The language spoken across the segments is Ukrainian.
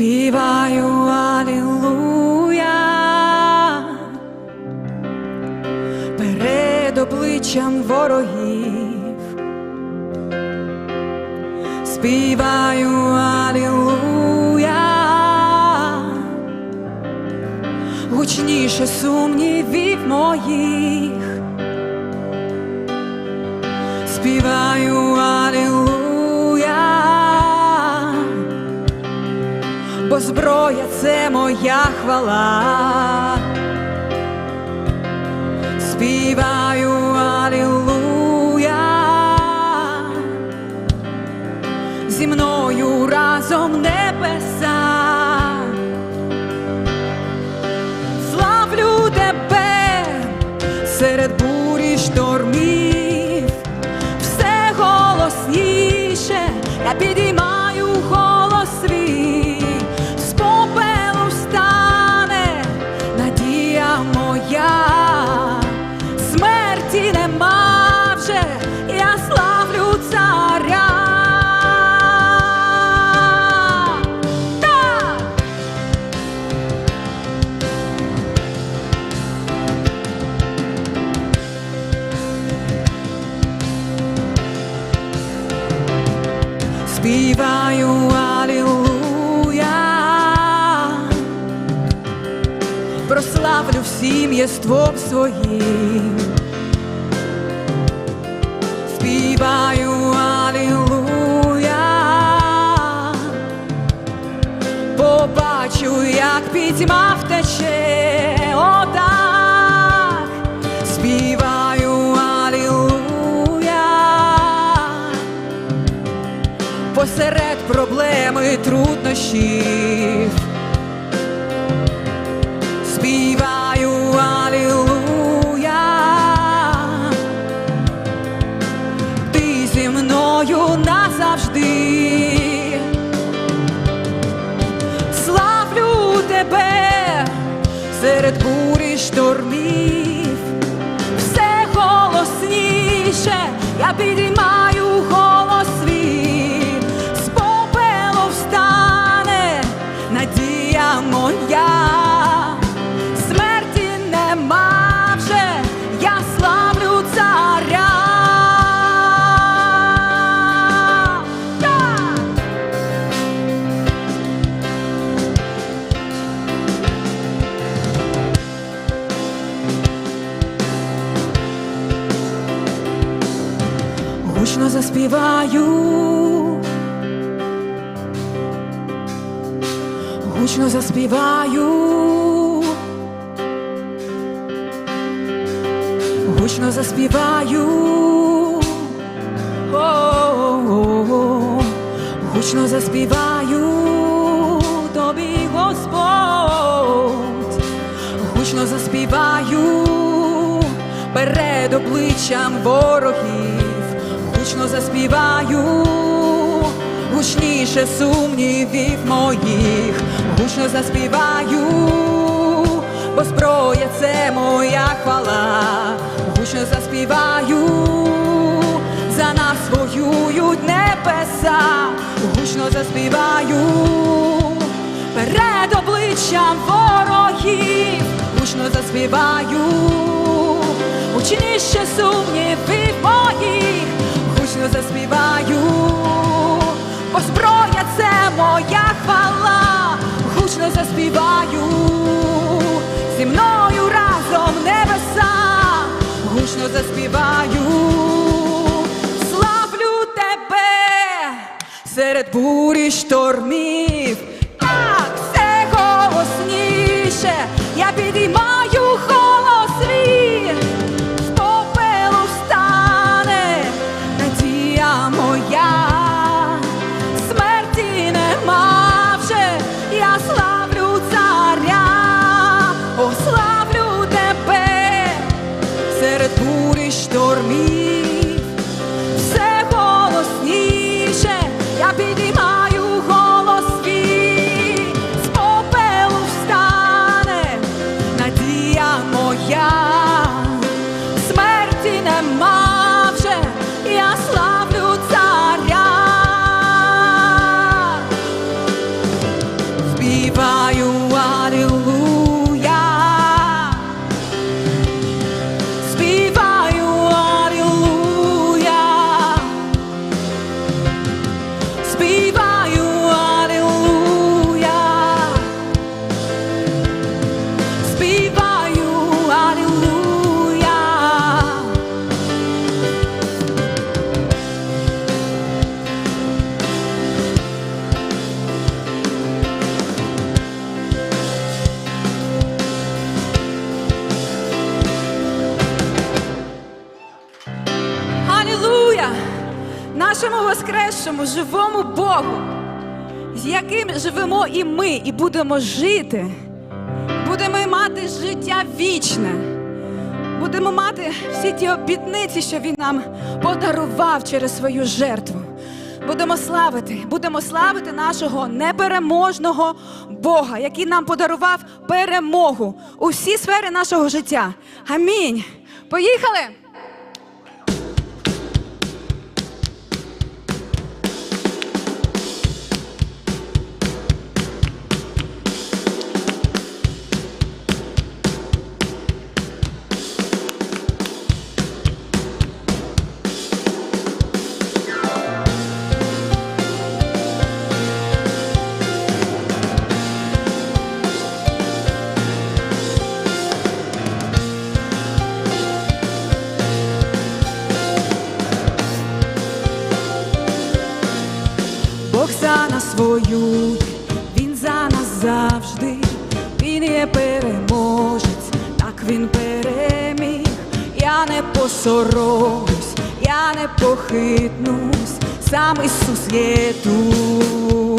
співаю Алілуя. Перед обличчям ворогів, співаю Алілуя, гучніше сумнівів моїх, співаю Алілуя. Бо зброя це моя хвала. Співаю Алілуя, моя, всім єством своїм, співаю Алілуя, побачу, як пітьма втече, отак, співаю Алілуя. Посеред проблеми труднощів. Тебе серед бурі штормів, все голосніше, я підіймаю гучно заспіваю, гучно заспіваю, гучно заспіваю, гучно заспіваю. Тобі, Господь, гучно заспіваю. Перед обличчям ворогів, гучно заспіваю, гучніше сумнівів моїх, гучно заспіваю, бо зброя це моя хвала, гучно заспіваю, за нас воюють небеса, гучно заспіваю перед обличчям ворогів, гучно заспіваю, гучніше сумнівів моїх, гучно заспіваю, бо зброя це моя хвала, гучно заспіваю, зі мною разом небеса, гучно заспіваю, славлю тебе серед бурі штормів. Так, все голосніше, я підіймаю яким живемо і ми, і будемо жити, будемо мати життя вічне. Будемо мати всі ті обітниці, що він нам подарував через свою жертву. Будемо славити, будемо славити нашого непереможного Бога, який нам подарував перемогу у всі сфери нашого життя. Амінь. Поїхали! Я не похитнусь, сам Ісус є тут.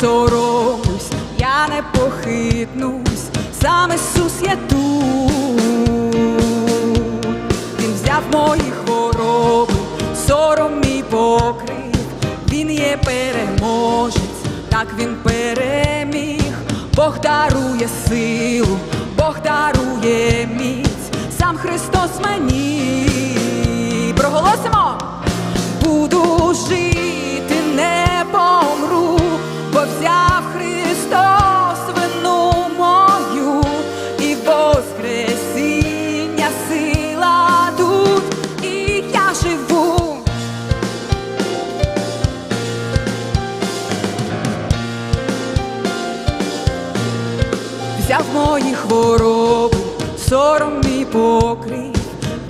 Не посоромлюсь, я не похитнусь, сам Ісус є тут. Він взяв мої хвороби, сором мій покрив, він є переможець, так він переміг, Бог дарує силу, Бог дарує міць, сам Христос мені. Покрив,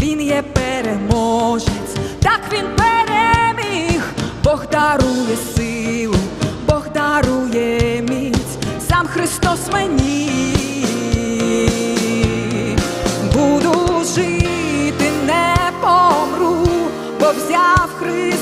він є переможець, так він переміг, Бог дарує силу, Бог дарує міць, сам Христос мені. Буду жити, не помру, бо взяв Христос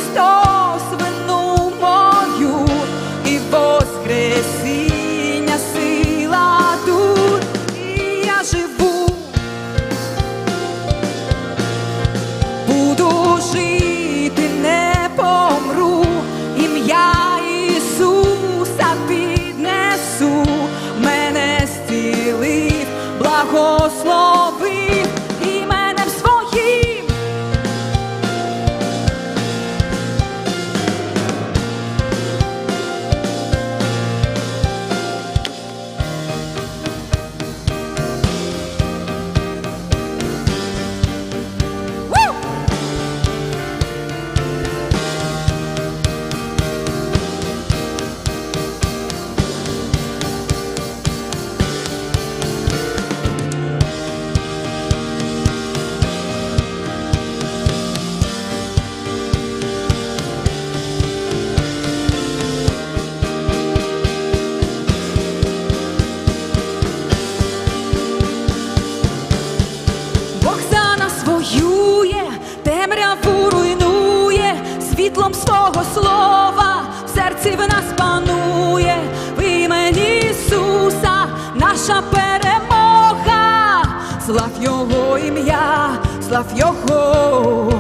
воює, темряву руйнує, світлом свого слова в серці в нас панує, в імені Ісуса наша перемога, слав Його ім'я, слав Його,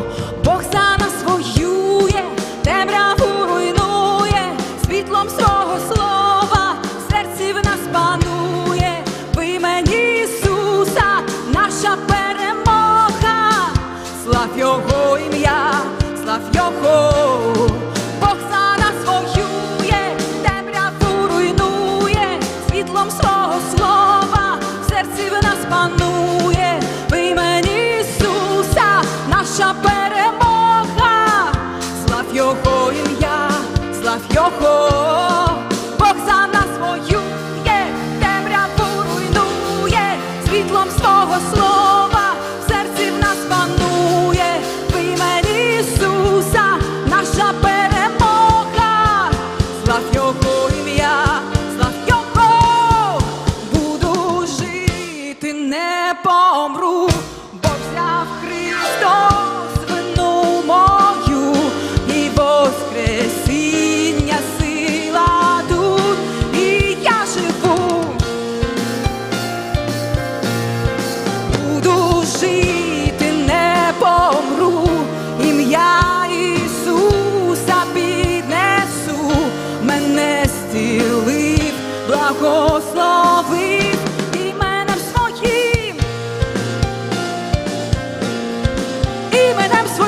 слав Його,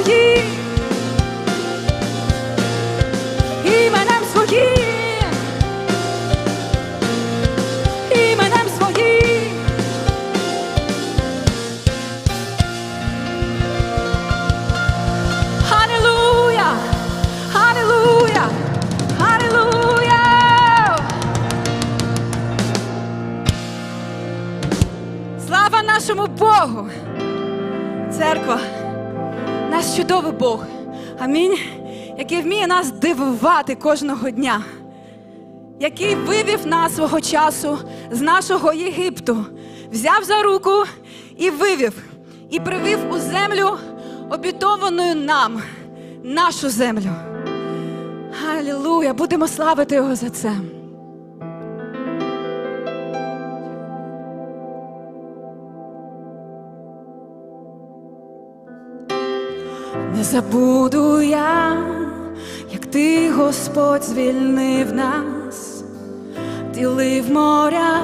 一 який вміє нас дивувати кожного дня, який вивів нас свого часу з нашого Єгипту, взяв за руку і вивів, і привів у землю обітованою нам, нашу землю. Алілуя! Будемо славити його за це. Не забуду я, як ти, Господь, звільнив нас, ділив моря,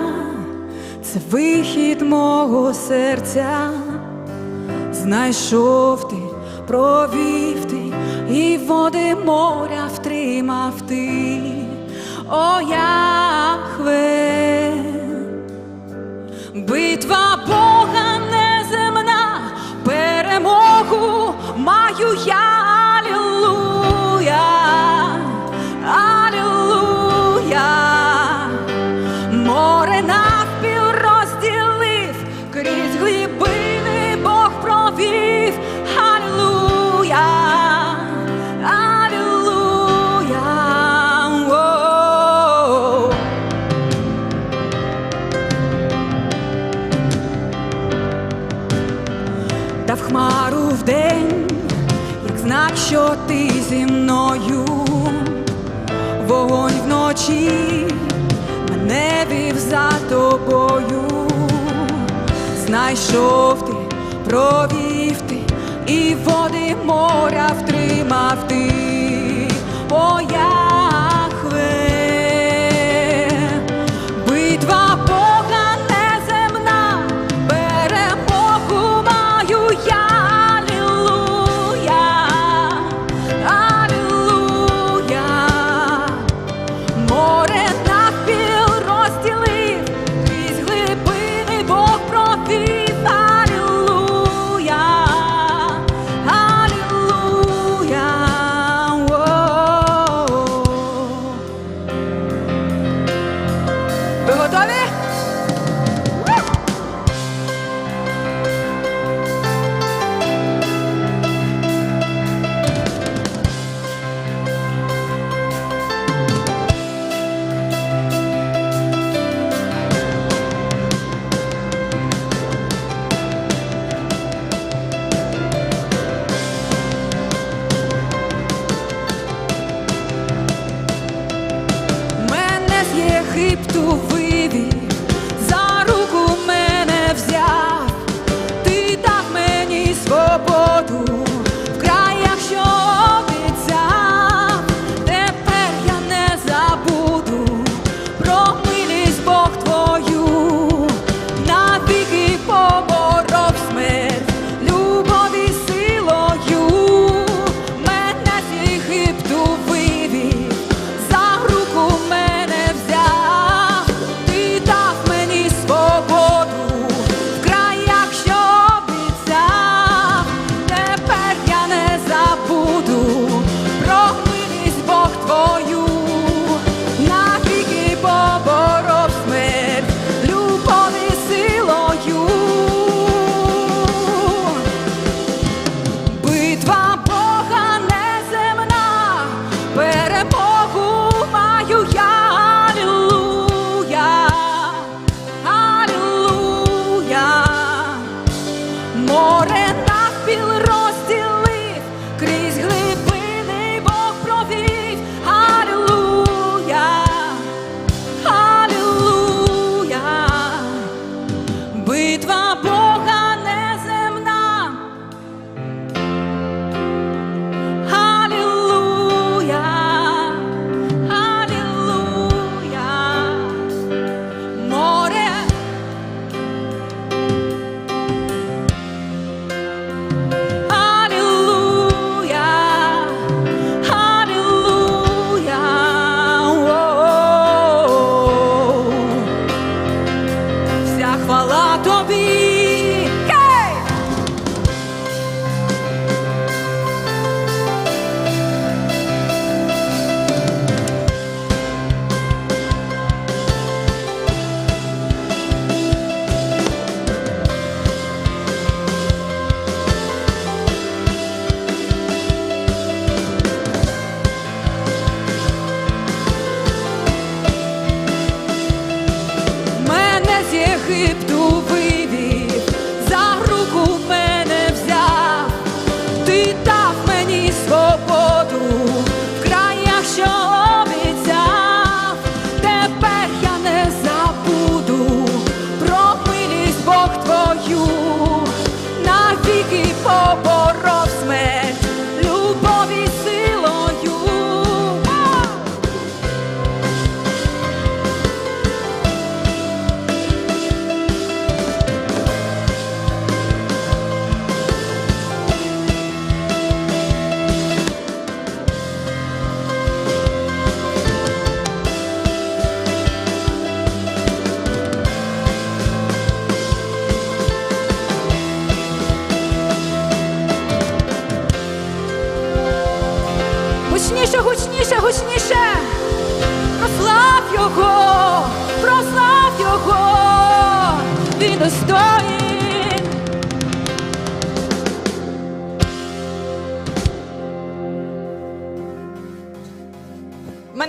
це вихід мого серця, знайшов ти, провів ти і води моря втримав ти, о Яхве, битва Бога. 你呀 знайшов ти, провів ти і води моря втримав.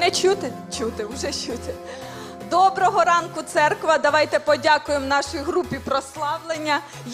Мене чути? Чути, вже чути. Доброго ранку, церква. Давайте подякуємо нашій групі прославлення.